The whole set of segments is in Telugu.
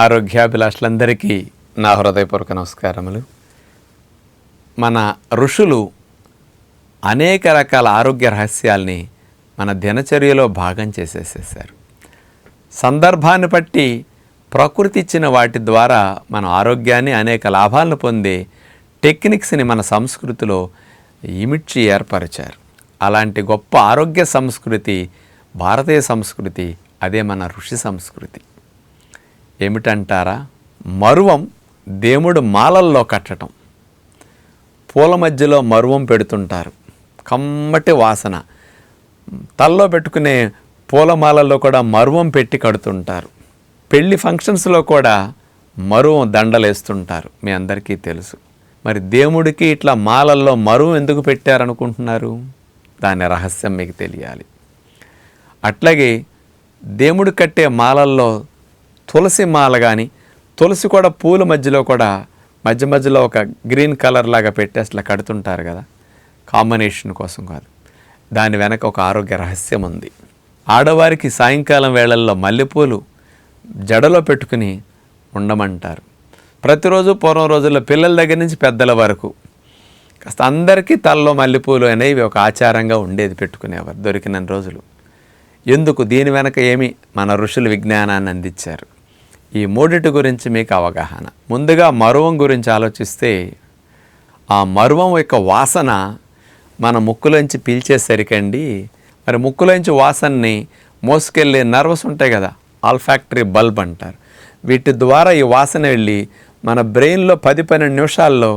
ఆరోగ్యాభిలాషులందరికీ నా హృదయపూర్వక నమస్కారములు. మన ఋషులు అనేక రకాల ఆరోగ్య రహస్యాల్ని మన దినచర్యలో భాగం చేసేసేసారు సందర్భాన్ని బట్టి ప్రకృతి ఇచ్చిన వాటి ద్వారా మన ఆరోగ్యాన్ని అనేక లాభాలను పొందే టెక్నిక్స్ని మన సంస్కృతిలో ఇమిడ్చి ఏర్పరిచారు. అలాంటి గొప్ప ఆరోగ్య సంస్కృతి భారతీయ సంస్కృతి అదే మన ఋషి సంస్కృతి. ఏమిటంటారా? మరువం దేవుడు మాలల్లో కట్టడం. పూల మధ్యలో మరువం పెడుతుంటారు. కమ్మటి వాసన. తల్లో పెట్టుకునే పూలమాలల్లో కూడా మరువం పెట్టి కడుతుంటారు. పెళ్ళి ఫంక్షన్స్లో కూడా మరువం దండలేస్తుంటారు. మీ అందరికీ తెలుసు. మరి దేవుడికి ఇట్లా మాలల్లో మరువం ఎందుకు పెట్టారనుకుంటున్నారు? దాని రహస్యం మీకు తెలియాలి. అట్లాగే దేవుడు కట్టే మాలల్లో తులసి మాల కానీ తులసి కూడా పూల మధ్యలో కూడా మధ్య మధ్యలో ఒక గ్రీన్ కలర్ లాగా పెట్టి అట్లా కడుతుంటారు కదా. కాంబినేషన్ కోసం కాదు. దాని వెనక ఒక ఆరోగ్య రహస్యం ఉంది. ఆడవారికి సాయంకాలం వేళల్లో మల్లెపూలు జడలో పెట్టుకుని ఉండమంటారు. ప్రతిరోజు పూర్వం రోజుల్లో పిల్లల దగ్గర నుంచి పెద్దల వరకు కాస్త అందరికీ తలలో మల్లెపూలు అనేవి ఒక ఆచారంగా ఉండేది పెట్టుకునేవారు దొరికిన రోజులు. ఎందుకు? దీని వెనక ఏమి మన ఋషులు విజ్ఞానాన్ని అందించారు. ఈ మూడిటి గురించి మీకు అవగాహన. ముందుగా మరువం గురించి ఆలోచిస్తే ఆ మరువం యొక్క వాసన మన ముక్కులోంచి పీల్చేసరికండి. మరి ముక్కులోంచి వాసనని మోసుకెళ్ళే నర్వస్ ఉంటాయి కదా ఆల్ఫాక్టరీ బల్బ్ అంటారు. వీటి ద్వారా ఈ వాసన వెళ్ళి మన బ్రెయిన్లో పది పన్నెండు నిమిషాల్లో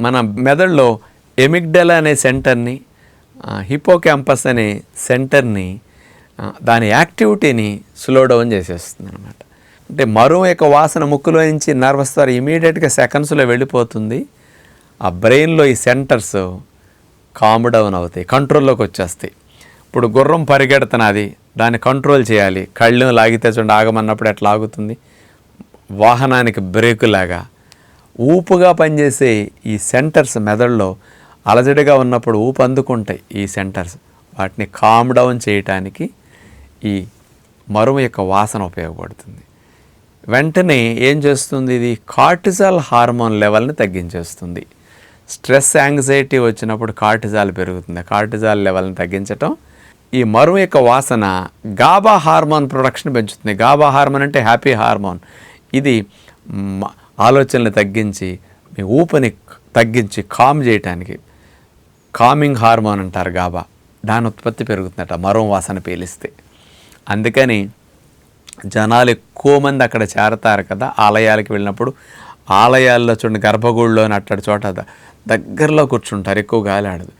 మన మెదడులో ఎమిగ్డెల్ అనే సెంటర్ని హిపో క్యాంపస్ అనే సెంటర్ని దాని యాక్టివిటీని స్లో డౌన్ చేసేస్తుంది అనమాట అంటే మరువు యొక్క వాసన ముక్కులో నుంచి నర్వస్ ద్వారా ఇమీడియట్గా సెకండ్స్లో వెళ్ళిపోతుంది. ఆ బ్రెయిన్లో ఈ సెంటర్స్ కామ్ డౌన్ అవుతాయి కంట్రోల్లోకి వచ్చేస్తాయి. ఇప్పుడు గుర్రం పరిగెడుతున్నది దాన్ని కంట్రోల్ చేయాలి. కళ్ళు లాగితే చూడండి ఆగమన్నప్పుడు ఎట్లా ఆగుతుంది వాహనానికి బ్రేకులాగా ఊపుగా పనిచేసే ఈ సెంటర్స్ మెదడులో అలజడిగా ఉన్నప్పుడు ఊపు అందుకుంటాయి ఈ సెంటర్స్ వాటిని కామ్ డౌన్ చేయటానికి ఈ మరువు యొక్క వాసన ఉపయోగపడుతుంది. వెంటనే ఏం చేస్తుంది ఇది? కార్టిజాల్ హార్మోన్ లెవెల్ని తగ్గించేస్తుంది. స్ట్రెస్ యాంగ్జైటీ వచ్చినప్పుడు కార్టిజాల్ పెరుగుతుంది. కార్టిజాల్ లెవెల్ని తగ్గించటం ఈ మరువు యొక్క వాసన గాబా హార్మోన్ ప్రొడక్షన్ పెంచుతుంది. గాబా హార్మోన్ అంటే హ్యాపీ హార్మోన్. ఇది ఆలోచనలు తగ్గించి మీ ఊపిని తగ్గించి కామ్ చేయటానికి. కామింగ్ హార్మోన్ అంటారు గాబా. దాని ఉత్పత్తి పెరుగుతుందట మరో వాసన పీలిస్తే. అందుకని జనాలు ఎక్కువ మంది అక్కడ చేరతారు కదా ఆలయాలకు వెళ్ళినప్పుడు. ఆలయాల్లో చూడండి గర్భగుడిలో అట్టడి చోట దగ్గరలో కూర్చుంటారు ఎక్కువ గాలి ఆడదు.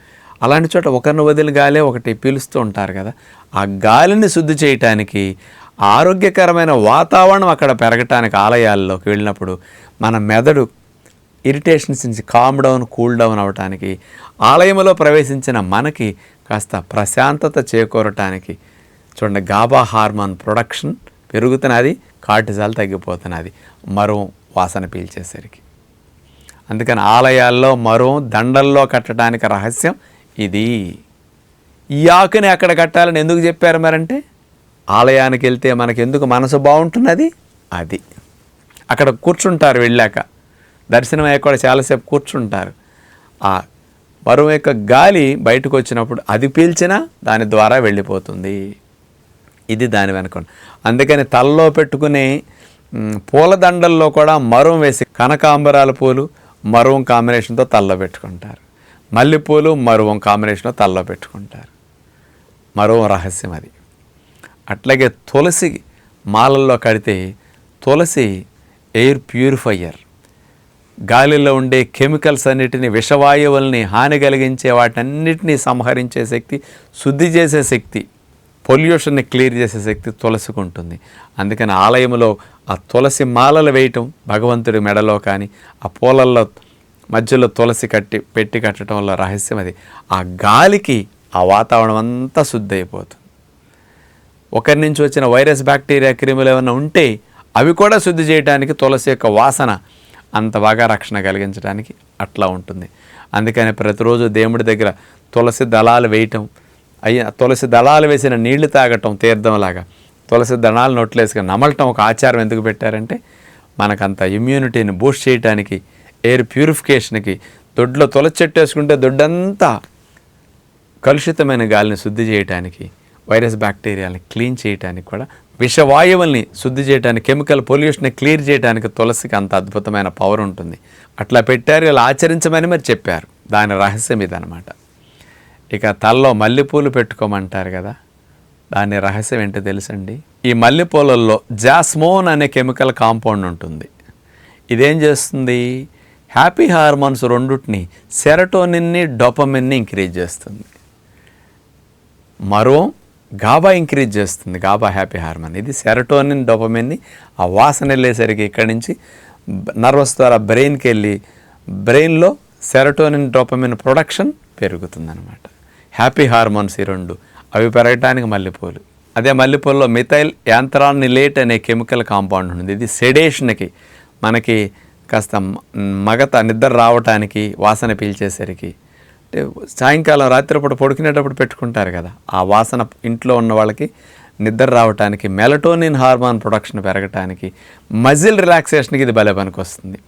అలాంటి చోట ఒకరిని వదిలి గాలే ఒకటి పీలుస్తూ ఉంటారు కదా. ఆ గాలిని శుద్ధి చేయటానికి ఆరోగ్యకరమైన వాతావరణం అక్కడ పెరగటానికి ఆలయాల్లోకి వెళ్ళినప్పుడు మన మెదడు ఇరిటేషన్స్ నుంచి కామ్ డౌన్ కూల్ డౌన్ అవటానికి ఆలయంలో ప్రవేశించిన మనకి కాస్త ప్రశాంతత చేకూరటానికి చూడండి గాబా హార్మోన్ ప్రొడక్షన్ పెరుగుతున్నది కార్టిజాల్ తగ్గిపోతున్నది. మరో వాసన పీల్చేసరికి. అందుకని ఆలయాల్లో మరో దండల్లో కట్టడానికి రహస్యం ఇది. ఈ ఆకుని అక్కడ కట్టాలని ఎందుకు చెప్పారు మరంటే ఆలయానికి వెళ్తే మనకి ఎందుకు మనసు బాగుంటున్నది? అది. అక్కడ కూర్చుంటారు వెళ్ళాక. దర్శనం అయ్యాక కూడా చాలాసేపు కూర్చుంటారు. ఆ మరో యొక్క గాలి బయటకు వచ్చినప్పుడు అది పీల్చినా దాని ద్వారా వెళ్ళిపోతుంది. ఇది దాని వెనక అందుకని తలలో పెట్టుకునే పూలదండల్లో కూడా మరం వేసి కనకాంబరాల పూలు మరువం కాంబినేషన్తో తలలో పెట్టుకుంటారు. మల్లెపూలు మరువం కాంబినేషన్లో తలలో పెట్టుకుంటారు. మరువం రహస్యం అది. అట్లాగే తులసి మాలల్లో కడితే తులసి ఎయిర్ ప్యూరిఫయర్. గాలిలో ఉండే కెమికల్స్ అన్నిటిని విషవాయువుల్ని హాని కలిగించే వాటన్నిటిని సంహరించే శక్తి శుద్ధి చేసే శక్తి. పొల్యూషన్ని క్లియర్ చేసే శక్తి తులసికి ఉంటుంది. అందుకని ఆలయంలో ఆ తులసి మాలలు వేయటం భగవంతుడి మెడలో కానీ ఆ పూలల్లో మధ్యలో తులసి కట్టి పెట్టి కట్టడం వల్ల రహస్యం అది. ఆ గాలికి ఆ వాతావరణం అంతా శుద్ధి అయిపోతుంది. ఒకరి నుంచి వచ్చిన వైరస్ బ్యాక్టీరియా క్రిములు ఏమైనా ఉంటే అవి కూడా శుద్ధి చేయడానికి తులసి యొక్క వాసన అంత బాగా రక్షణ కలిగించడానికి అట్లా ఉంటుంది. అందుకని ప్రతిరోజు దేవుడి దగ్గర తులసి దళాలు వేయటం అయ్యి తులసి దళాలు వేసిన నీళ్ళు తాగటం తీర్థంలాగా. తులసి దళాలు నొట్లేసుకొని నమలటం ఒక ఆచారం ఎందుకు పెట్టారంటే మనకంత ఇమ్యూనిటీని బూస్ట్ చేయడానికి ఎయిర్ ప్యూరిఫికేషన్కి దొడ్లో తులసి చెట్టు వేసుకుంటే దొడ్డంతా కలుషితమైన గాలిని శుద్ధి చేయడానికి వైరస్ బ్యాక్టీరియాలని క్లీన్ చేయడానికి కూడా విషవాయువుల్ని శుద్ధి చేయడానికి కెమికల్ పొల్యూషన్ని క్లియర్ చేయడానికి తులసికి అంత అద్భుతమైన పవర్ ఉంటుంది. అట్లా పెట్టారు ఇలా ఆచరించమని మరి చెప్పారు. దాని రహస్యం ఇదనమాట ఇక తలలో మల్లెపూలు పెట్టుకోమంటారు కదా దాని రహస్యం ఏంటో తెలుసండి? ఈ మల్లెపూలల్లో జాస్మోన్ అనే కెమికల్ కాంపౌండ్ ఉంటుంది. ఇదేం చేస్తుంది? హ్యాపీ హార్మోన్స్ రెండుటిని సెరటోనిన్ని డొపమిన్ని ఇంక్రీజ్ చేస్తుంది. మరో గాబా ఇంక్రీజ్ చేస్తుంది గాబా హ్యాపీ హార్మోన్. ఇది సెరటోనిన్ డోపమిన్ని ఆ వాసన వెళ్ళేసరికి ఇక్కడి నుంచి నర్వస్ ద్వారా బ్రెయిన్కి వెళ్ళి బ్రెయిన్లో సెరటోనిన్ డొపమిన్ ప్రొడక్షన్ పెరుగుతుందన్నమాట. హ్యాపీ హార్మోన్స్ ఈ రెండు. అవి పెరగటానికి మల్లెపూలు. అదే మల్లెపూల్లో మిథైల్ యాంత్రానిలేట్ అనే కెమికల్ కాంపౌండ్ ఉంది ఇది సెడేషన్కి మనకి కాస్త మగత నిద్ర రావటానికి వాసన పీల్చేసరికి. అంటే సాయంకాలం రాత్రిపూట పడుకునేటప్పుడు పెట్టుకుంటారు కదా ఆ వాసన ఇంట్లో ఉన్న వాళ్ళకి నిద్ర రావటానికి మెలటోనిన్ హార్మోన్ ప్రొడక్షన్ పెరగటానికి మజిల్ రిలాక్సేషన్కి ఇది భలే పనికొస్తుంది.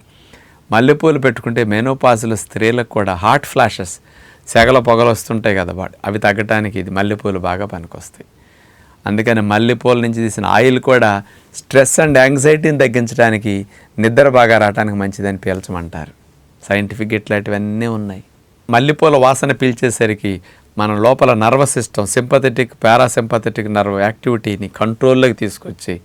మల్లెపూలు పెట్టుకుంటే మెనోపాజుల స్త్రీలకు కూడా హార్ట్ ఫ్లాషెస్ సెగల పొగలు వస్తుంటాయి కదా వాటి. అవి తగ్గటానికి ఇది మల్లెపూలు బాగా పనికొస్తాయి. అందుకని మల్లెపూల నుంచి తీసిన ఆయిల్ కూడా స్ట్రెస్ అండ్ యాంగ్జైటీని తగ్గించడానికి నిద్ర బాగా రావడానికి మంచిదని పీల్చమంటారు. సైంటిఫిక్ ఇట్లాంటివన్నీ ఉన్నాయి. మల్లెపూల వాసన పీల్చేసరికి మన లోపల nervous system sympathetic parasympathetic nerve యాక్టివిటీని కంట్రోల్లోకి తీసుకొచ్చి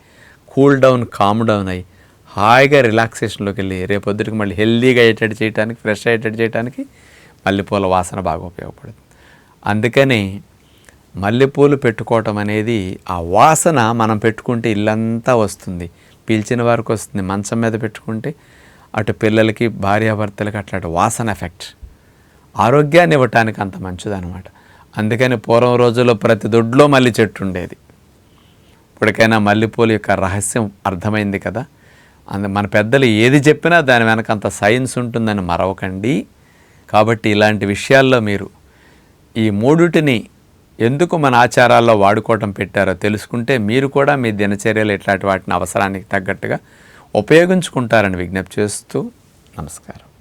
కూల్ డౌన్ కామ్ డౌన్ అయ్యి హాయిగా రిలాక్సేషన్లోకి వెళ్ళి రేపొద్దుటికి మళ్ళీ హెల్దీగా అయ్యేటట్టు చేయడానికి ఫ్రెష్ అయ్యేటట్టు చేయడానికి మల్లెపూల వాసన బాగా ఉపయోగపడుతుంది. అందుకని మల్లెపూలు పెట్టుకోవటం అనేది ఆ వాసన మనం పెట్టుకుంటే ఇల్లంతా వస్తుంది. పీల్చిన వారికి వస్తుంది మంచం మీద పెట్టుకుంటే అటు పిల్లలకి భార్యాభర్తలకి అట్లాంటి వాసన ఎఫెక్ట్. ఆరోగ్యాన్ని ఇవ్వటానికి అంత మంచిదన్నమాట. అందుకని పూర్వం రోజుల్లో ప్రతి దొడ్లో మల్లి చెట్టు ఉండేది. ఇప్పటికైనా మల్లెపూలు యొక్క రహస్యం అర్థమైంది కదా. అందు మన పెద్దలు ఏది చెప్పినా దాని వెనక అంత సైన్స్ ఉంటుందని మరవకండి. కాబట్టి ఇలాంటి విషయాల్లో మీరు ఈ మూడుటిని ఎందుకు మన ఆచారాల్లో వాడుకోవటం పెట్టారో తెలుసుకుంటే మీరు కూడా మీ దినచర్యలు ఇట్లాంటి వాటిని అవసరానికి తగ్గట్టుగా ఉపయోగించుకుంటారని విజ్ఞప్తి చేస్తూ నమస్కారం.